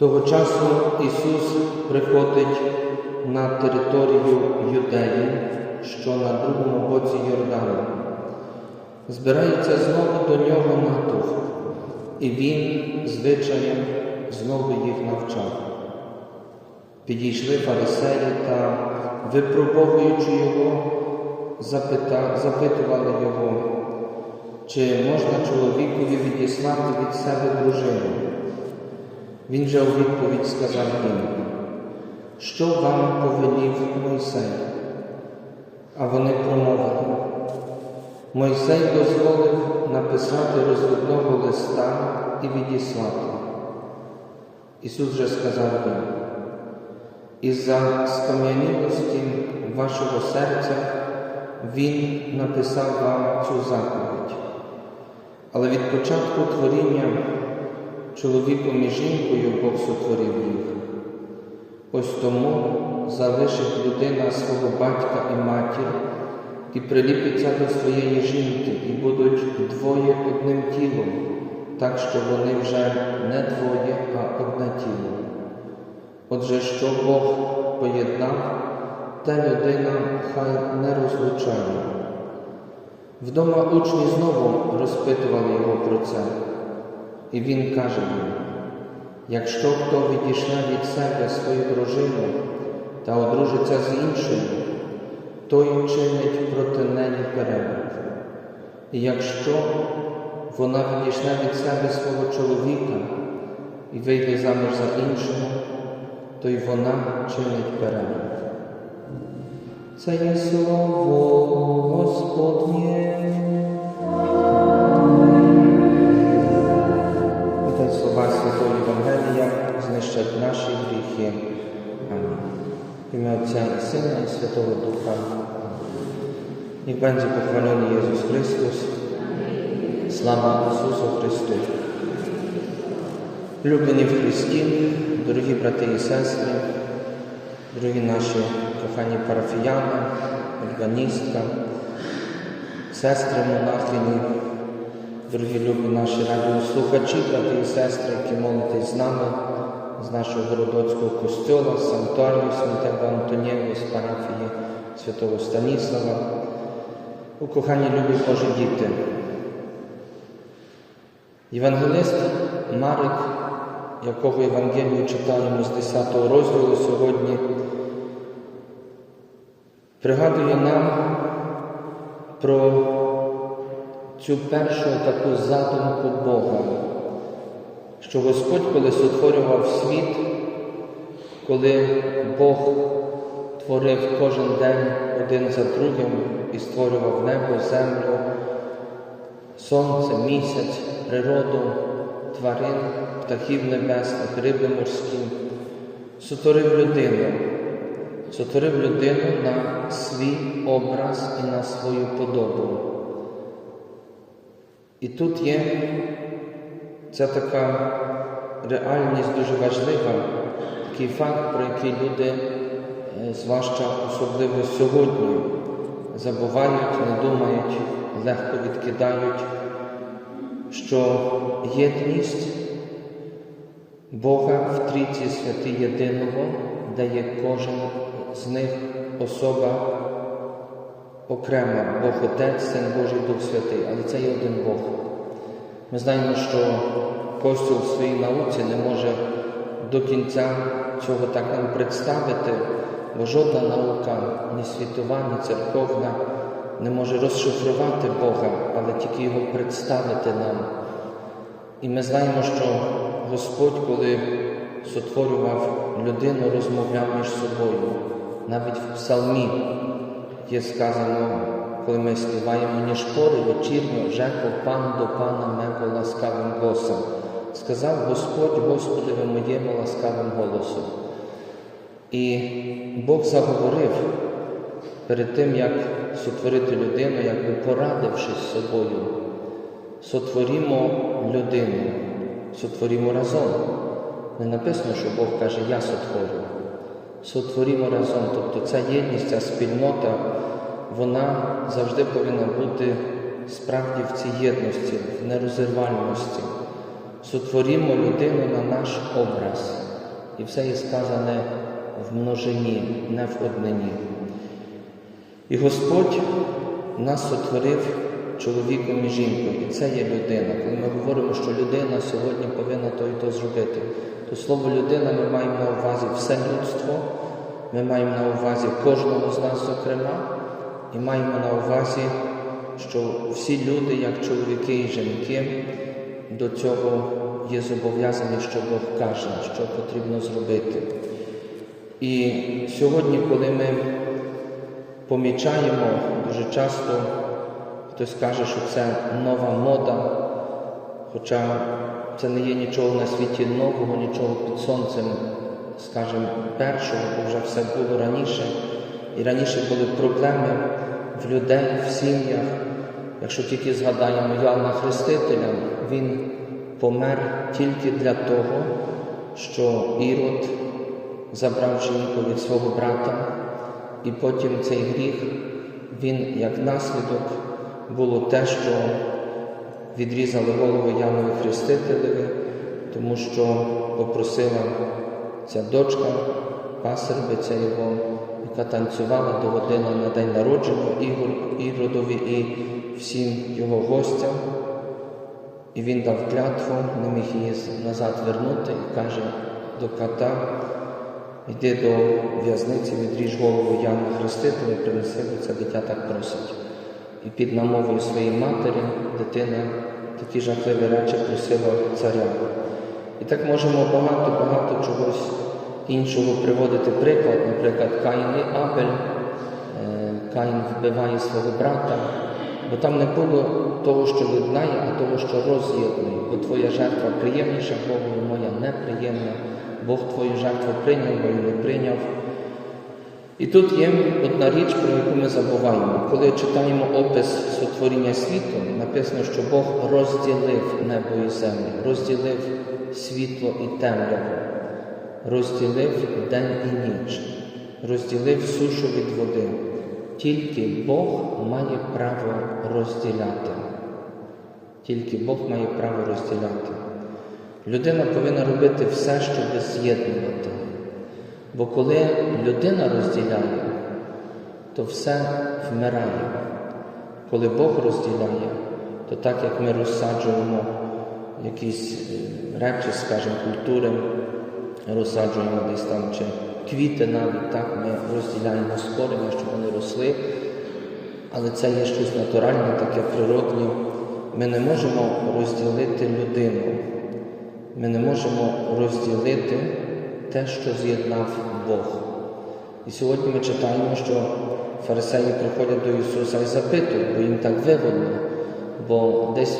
Того часу Ісус приходить на територію Юдеї, що на другому боці Йордану. Збирається знову до нього натовп, і він звичаєм знову їх навчав. Підійшли фарисеї та, випробовуючи його, запита, запитували його, чи можна чоловікові відіслати від себе дружину. Він же у відповідь сказав їм, що вам повелів Мойсей? А вони промовили. Мойсей дозволив написати розвідного листа і відіслати. Ісус же сказав їм, із-за скам'янілості вашого серця Він написав вам цю заповідь. Але від початку творіння чоловіком і жінкою Бог сотворив їх. Ось тому залишить людина свого батька і матір і приліпиться до своєї жінки, і будуть двоє одним тілом, так що вони вже не двоє, а одне тіло. Отже, що Бог поєднав, та людина хай не розлучає. Вдома учні знову розпитували його про це, і він каже їм, якщо хто відійшли від себе свою дружину та одружиться з іншою, той чинить проти неї переворот. І якщо вона відійшла від себе свого чоловіка і вийде заміж за іншого, то й вона чинить переворот. Це є слово Господнє. Слова Святого Євангелія знищать наші гріхи. Амінь. Ім'я Отця і Сина і Святого Духа. Niech będzie pochwalony Jezus Chrystus. Слава Ісусу Христу. Люблені в Христі, дорогі брати і сестри, дорогі наші кохані парафіяни, органістка, сестри монахині, дорогі любі наші радіослухачі, брати і сестри, які молитесь з нами, з нашого Городоцького костьола, з санктуарію святого Антонієва, з парафії святого Станіслава. У кохані любі Божі діти. Євангелист Марик, якого Євангелію читаємо з 10 розділу сьогодні, пригадує нам про цю першу таку задумку Бога, що Господь коли сотворював світ, коли Бог творив кожен день один за другим і створював небо, землю, сонце, місяць, природу, тварин, птахів небесних, риби морські, сотворив людину, сотворив людину на свій образ і на свою подобу. І тут є ця така реальність дуже важлива, такий факт, про який люди, е, зважча особливо сьогодні, забувають, не думають, легко відкидають, що єдність Бога в Трійці Святи Єдиного, де є кожен з них особа окрема, Бог Отець, Син Божий, Дух Святий, але це є один Бог. Ми знаємо, що Костюл в своїй науці не може до кінця цього так нам представити, бо жодна наука, ні світова, ні церковна, не може розшифрувати Бога, але тільки Його представити нам. І ми знаємо, що Господь, коли сотворював людину, розмовляв між собою. Навіть в псалмі є сказано, коли ми співаємо ніж пори вечірньо, жеков пан до пана мего ласкавим голосом. Сказав Господь Господові моєму ласкавим голосом. І Бог заговорив перед тим, як сотворити людину, якби порадившись з собою. Сотворімо людину, сотворімо разом. Не написано, що Бог каже, я сотворю. Сотворімо разом. Тобто ця єдність, ця спільнота, вона завжди повинна бути справді в цій єдності, в нерозірвальності. Сотворімо людину на наш образ. І все є сказане в множині, не в однині. І Господь нас сотворив чоловіком і жінкою, і це є людина. Коли ми говоримо, що людина сьогодні повинна то і то зробити, то слово людина ми маємо на увазі все людство, ми маємо на увазі кожного з нас, зокрема, і маємо на увазі, що всі люди, як чоловіки і жінки, до цього є зобов'язані, що Бог каже, що потрібно зробити. І сьогодні, коли ми помічаємо дуже часто, хтось каже, що це нова мода, хоча це не є нічого на світі нового, нічого під сонцем, скажімо, першого, бо вже все було раніше. І раніше були проблеми в людей, в сім'ях. Якщо тільки згадаємо Яна Хрестителя, він помер тільки для того, що Ірод забрав жінку від свого брата, і потім цей гріх, він як наслідок було те, що відрізали голову Янові Хрестителеві, тому що попросила ця дочка, пасербиця його, яка танцювала до години на день народження Ігор, Іродові і всім його гостям. І він дав клятву, не міг її назад вернути і каже до кота, йди до в'язниці, відріж голову Яна Хрестителя, принеси, бо це дитя так просить. І під намовою своєї матері дитина такі жахливі речі просила царя. І так можемо багато-багато чогось іншого приводити приклад, наприклад, Каїн і Абель. Е, Каїн вбиває свого брата, бо там не було того, що єднає, а того, що роз'єднує. Бо твоя жертва приємніша, Богу моя неприємна. Бог твою жертву прийняв, мою не прийняв. І тут є одна річ, про яку ми забуваємо. Коли читаємо опис сотворіння світу, написано, що Бог розділив небо і землю, розділив світло і темряву, розділив день і ніч, розділив сушу від води. Тільки Бог має право розділяти. Тільки Бог має право розділяти. Людина повинна робити все, щоб з'єднувати. Бо коли людина розділяє, то все вмирає. Коли Бог розділяє, то так як ми розсаджуємо якісь е, речі, скажімо, культури, розсаджуємо десь там чи квіти навіть, так ми розділяємо з кореня, щоб вони росли, але це є щось натуральне, таке природне. Ми не можемо розділити людину. Ми не можемо розділити те, що з'єднав Бог. І сьогодні ми читаємо, що фарисеї приходять до Ісуса і запитують, бо їм так вигодно, бо десь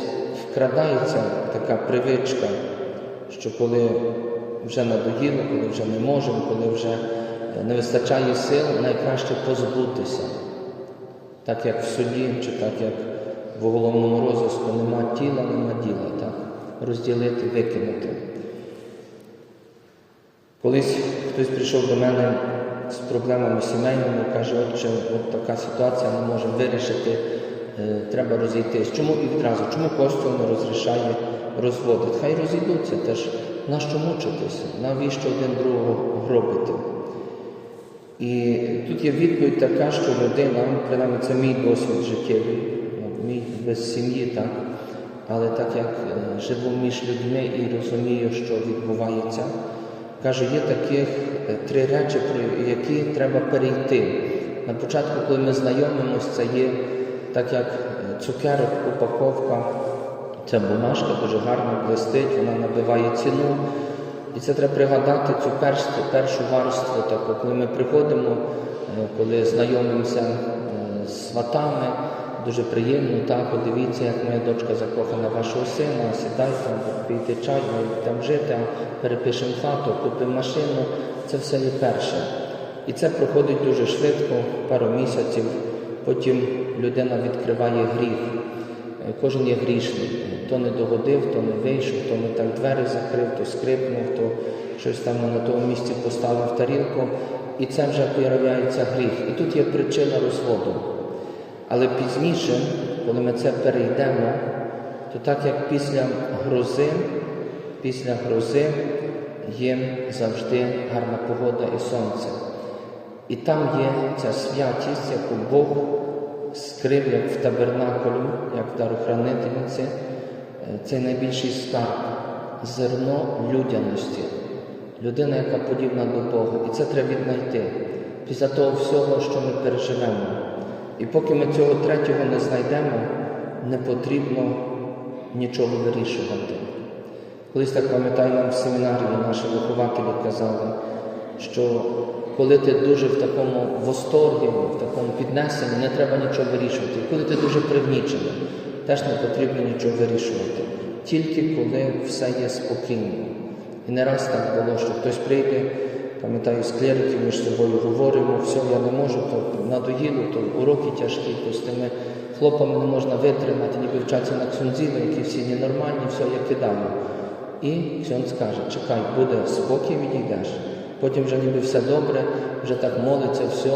вкрадається така привичка, що коли вже надоїло, коли вже не можемо, коли вже не вистачає сил, найкраще позбутися. Так як в суді, чи так як в уголовному розіску нема тіла, нема діла, так? розділити, викинути. Колись хтось прийшов до мене з проблемами сімейними, каже, отче, от така ситуація не може вирішити, е, треба розійтись. Чому і відразу? Чому костюм не розрішає розводити? Хай розійдуться теж. нащо мучитися, навіщо один другого гробити? І тут є відповідь така, що людина, принаймні це мій досвід життєвий, ну, мій без сім'ї, так, але так як е, живу між людьми і розумію, що відбувається, каже, є таких е, три речі, про які треба перейти. На початку, коли ми знайомимося, це є так як е, цукерок, упаковка, ця бумажка дуже гарно блистить, вона набиває ціну. І це треба пригадати цю першу, першу warstwу, таку, коли ми приходимо, е, коли знайомимося з сватами, дуже приємно, так, подивіться, як моя дочка закохана вашого сина, сідайте, пийте чай, там жити, перепишемо хату, купимо машину. Це все є перше. І це проходить дуже швидко, пару місяців. Потім людина відкриває гріх. Е, Кожен є грішний. То не догодив, то не вийшов, то не так двері закрив, то скрипнув, то щось там на тому місці поставив тарілку. І це вже появляється гріх. І тут є причина розводу. Але пізніше, коли ми це перейдемо, то так як після грози, після грози є завжди гарна погода і сонце. І там є ця святість, яку Бог скрив, як в табернакулі, як в дарохранительниці, Е, цей найбільший скарб, зерно людяності, людина, яка подібна до Бога. І це треба віднайти після того всього, що ми переживемо. І поки ми цього третього не знайдемо, не потрібно нічого вирішувати. Колись так пам'ятаю, нам в семінарії наші вихователі казали, що коли ти дуже в такому восторгі, в такому піднесенні, не треба нічого вирішувати. І коли ти дуже пригнічений, теж не потрібно нічого вирішувати. Тільки коли все є спокійно. І не раз так було, що хтось прийде, пам'ятаю, з клериків між собою говоримо, все, я не можу, то надоїло, то уроки тяжкі, то з тими хлопами не можна витримати, ніби вчаться на ксюнзіли, які всі ненормальні, все, я кидаю. І ксьонз каже, чекай, буде спокій, відійдеш. Потім вже ніби все добре, вже так молиться, все.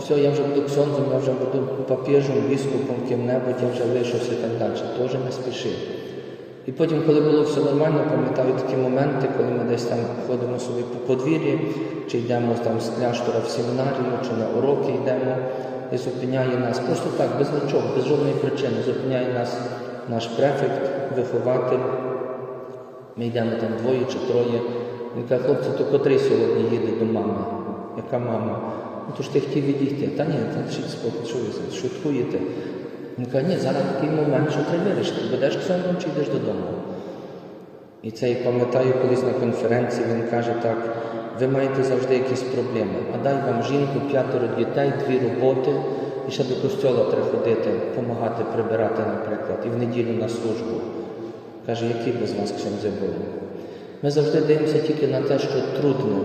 Все, я вже буду ксьонзом, я вже буду папіжем, біскупом, ким-небудь, я вже вийшовся і так далі. Теж не спіши. І потім, коли було все нормально, пам'ятаю такі моменти, коли ми десь там ходимо собі по подвір'ї, чи йдемо там з кляштора в семінарію, чи на уроки йдемо, і зупиняє нас. Просто так, без нічого, без жодної причини, зупиняє нас наш префект, вихователь. Ми йдемо там двоє чи троє. Він каже, хлопці, то котрий сьогодні їде до мами? Яка мама? Ну то ж ти хотів відійти. Та ні, та спокій, що ви шуткуєте? Він каже, ні, зараз такий момент, що треба вирішити, будеш ксьондом чи йдеш додому. І це я пам'ятаю колись на конференції, він каже так, ви маєте завжди якісь проблеми, а дай вам жінку, п'ятеро дітей, дві роботи, і ще до костьола треба ходити, допомагати прибирати, наприклад, і в неділю на службу. Каже, які без вас ксьонзи були? Ми завжди дивимося тільки на те, що трудно.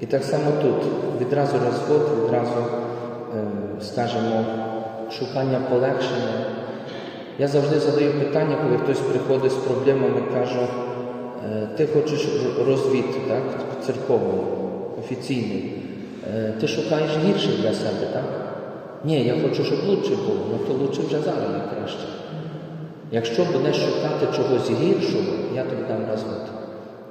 І так само тут відразу розвод, відразу, е, скажімо, шукання полегшення. Я завжди задаю питання, коли хтось приходить з проблемами, кажу, е, ти хочеш розвід, так, церковний, офіційний. Е, Ти шукаєш гірше для себе, так? Ні, я хочу, щоб лучше було, ну то лучше вже зараз є краще. Якщо будеш шукати чогось гіршого, я тобі дам розвод.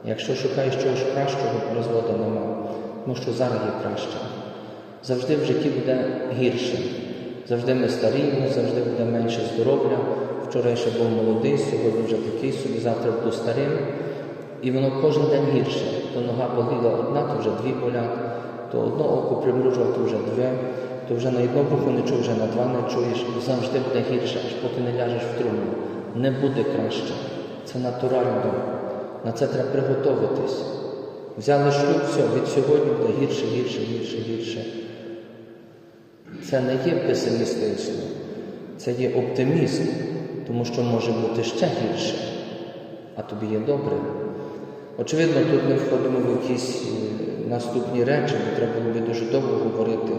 Якщо шукаєш чогось кращого, розводу нема, тому що зараз є краще. Завжди в житті буде гірше. Завжди ми старіємо, завжди буде менше здоров'я. Вчора я ще був молодий, сьогодні вже такий собі, завтра буду старим. І воно кожен день гірше. То нога боліла одна, то вже дві болять, то одне око примружував, то вже дві, то вже на одне вухо не чув, вже на два не чуєш. Завжди буде гірше, аж поки не ляжеш в труму. Не буде краще. Це натурально. На це треба приготуватись. Взяли шлюб, все, від сьогодні буде гірше, гірше, гірше, гірше. Це не є песимістично, це є оптимізм, тому що може бути ще гірше, а тобі є добре. Очевидно, тут ми входимо в якісь е, наступні речі, бо треба було би дуже довго говорити.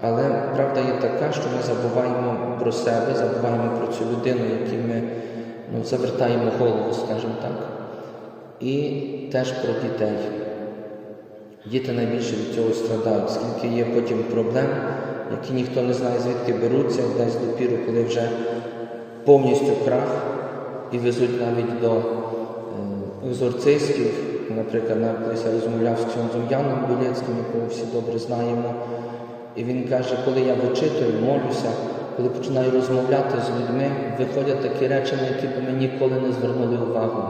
Але правда є така, що ми забуваємо про себе, забуваємо про цю людину, якій ми ну, завертаємо голову, скажімо так, і теж про дітей. Діти найбільше від цього страдають, скільки є потім проблем, які ніхто не знає, звідки беруться, десь допіру, коли вже повністю крах і везуть навіть до е, екзорцистів. Наприклад, я розмовляв з ксьонзом Яном Білецьким, якого всі добре знаємо. І він каже, коли я вичитую, молюся, коли починаю розмовляти з людьми, виходять такі речі, на які б ми ніколи не звернули увагу.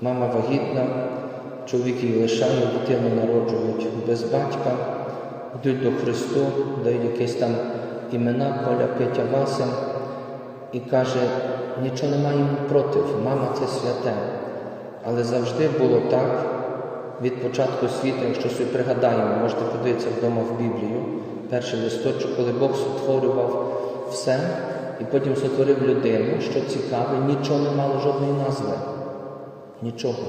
Мама вагітна, чоловік її лишає, дитину народжують без батька, йдуть до Христу, дають якісь там імена Коля, Петя, Вася і каже, нічого не маємо проти, мама це святе. Але завжди було так від початку світу, якщо собі пригадаємо, можете подивитися вдома в Біблію, перший листочок, коли Бог сотворював все і потім сотворив людину, що цікаве, нічого не мало жодної назви. Нічого.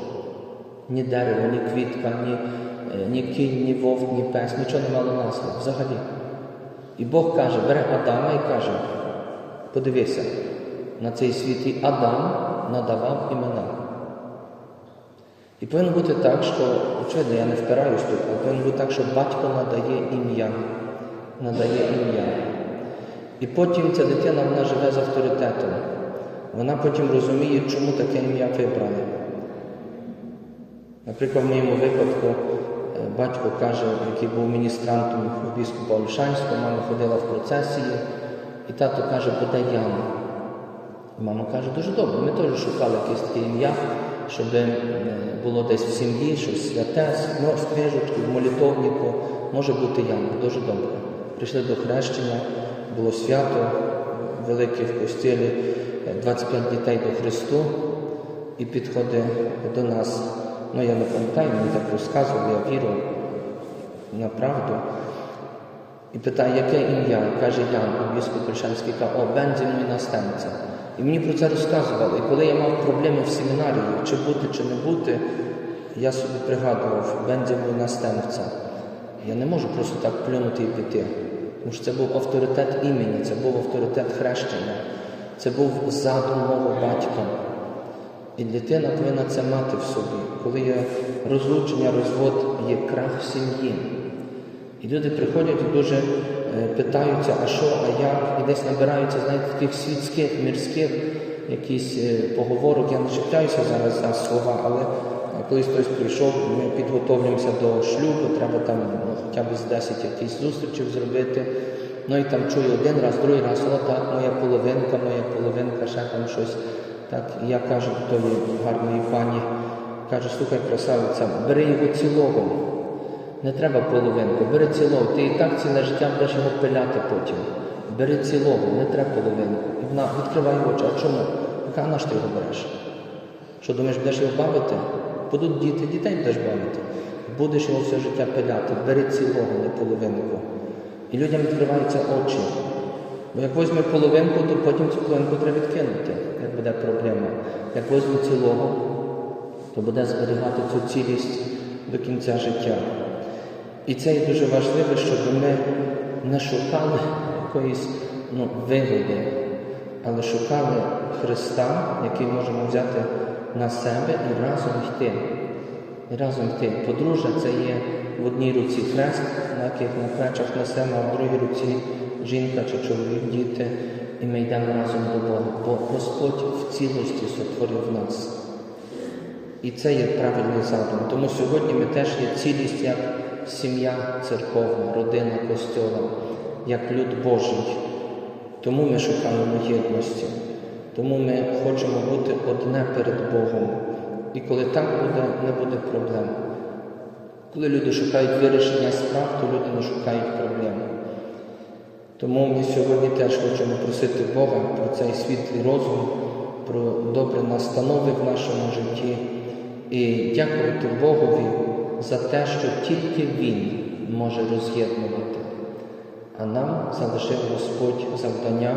Ні дерево, ні квітка, ні, ні кінь, ні вовк, ні пес, нічого не мало назви взагалі. І Бог каже, бере Адама і каже, подивися, на цей світ і Адам надавав імена. І повинно бути так, що, очевидно, я не впираюсь тут, але повинно бути так, що батько надає ім'я, надає ім'я. І потім ця дитина вона живе з авторитетом. Вона потім розуміє, чому таке ім'я вибрали. Наприклад, в моєму випадку е, батько каже, який був міністрантом в біскупа Ольшанського, мама ходила в процесії, і тато каже, буде Ян. І мама каже, дуже добре, ми теж шукали якесь таке ім'я, щоб е, було десь в сім'ї, щось святе, ну, в книжечку, молитовнику, може бути Ян, дуже добре. Прийшли до хрещення, було свято велике в костілі, е, 25 дітей до Христу, і підходить до нас. Ну, я не пам'ятаю, мені так розказували, я вірю на правду. І питає, яке ім'я? Каже Ян, біскуп Польшанський, каже, о, Бензі мій настенця. І мені про це розказували. І коли я мав проблеми в семінарії, чи бути, чи не бути, я собі пригадував, Бензі мій настенця. Я не можу просто так плюнути і піти. Тому що це був авторитет імені, це був авторитет хрещення, це був задум мого батька. І дитина повинна це мати в собі. Коли є розлучення, розвод, є крах сім'ї. І люди приходять і дуже е, питаються, а що, а як, і десь набираються, знаєте, таких світських, мірських якісь е, поговорок. Я не чіпляюся зараз за слова, але колись хтось прийшов, ми підготовлюємося до шлюбу, треба там ну, хоча б з 10 якісь зустрічів зробити. Ну і там чую один раз, другий раз, о, так, моя половинка, моя половинка, ще там щось. Так, і я кажу до тої гарної пані, кажу, слухай, красавиця, бери його цілого. Не треба половинку, бери цілого. Ти і так ціле життя будеш його пиляти потім. Бери цілого, не треба половинку. І вона відкриває очі. А чому? Яка на що ти його береш? Що думаєш, будеш його бавити? Будуть діти, дітей будеш бавити. Будеш його все життя пиляти. Бери цілого, не половинку. І людям відкриваються очі. Бо як візьме половинку, то потім цю половинку треба відкинути, як буде проблема. Як візьме цілого, то буде зберігати цю цілість до кінця життя. І це є дуже важливо, щоб ми не шукали якоїсь ну, вигоди, але шукали Христа, який можемо взяти на себе і разом йти. І разом йти. Подружжя це є в одній руці хрест, на яких на плечах несемо, а в другій руці жінка чи чоловік, діти, і ми йдемо разом до Бога, бо Господь в цілості сотворив нас. І це є правильний задум. Тому сьогодні ми теж є цілість як сім'я церковна, родина костьола, як люд Божий. Тому ми шукаємо єдності, тому ми хочемо бути одне перед Богом. І коли так буде, не буде проблем. Коли люди шукають вирішення справ, то люди не шукають проблем. Тому ми сьогодні теж хочемо просити Бога про цей світлий розум, про добрі настанови в нашому житті і дякувати Богові за те, що тільки Він може роз'єднувати. А нам залишив Господь завдання,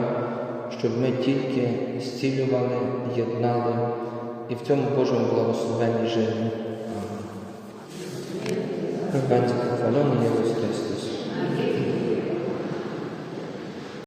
щоб ми тільки зцілювали, єднали і в цьому Божому благословенні жили. Хай Jezus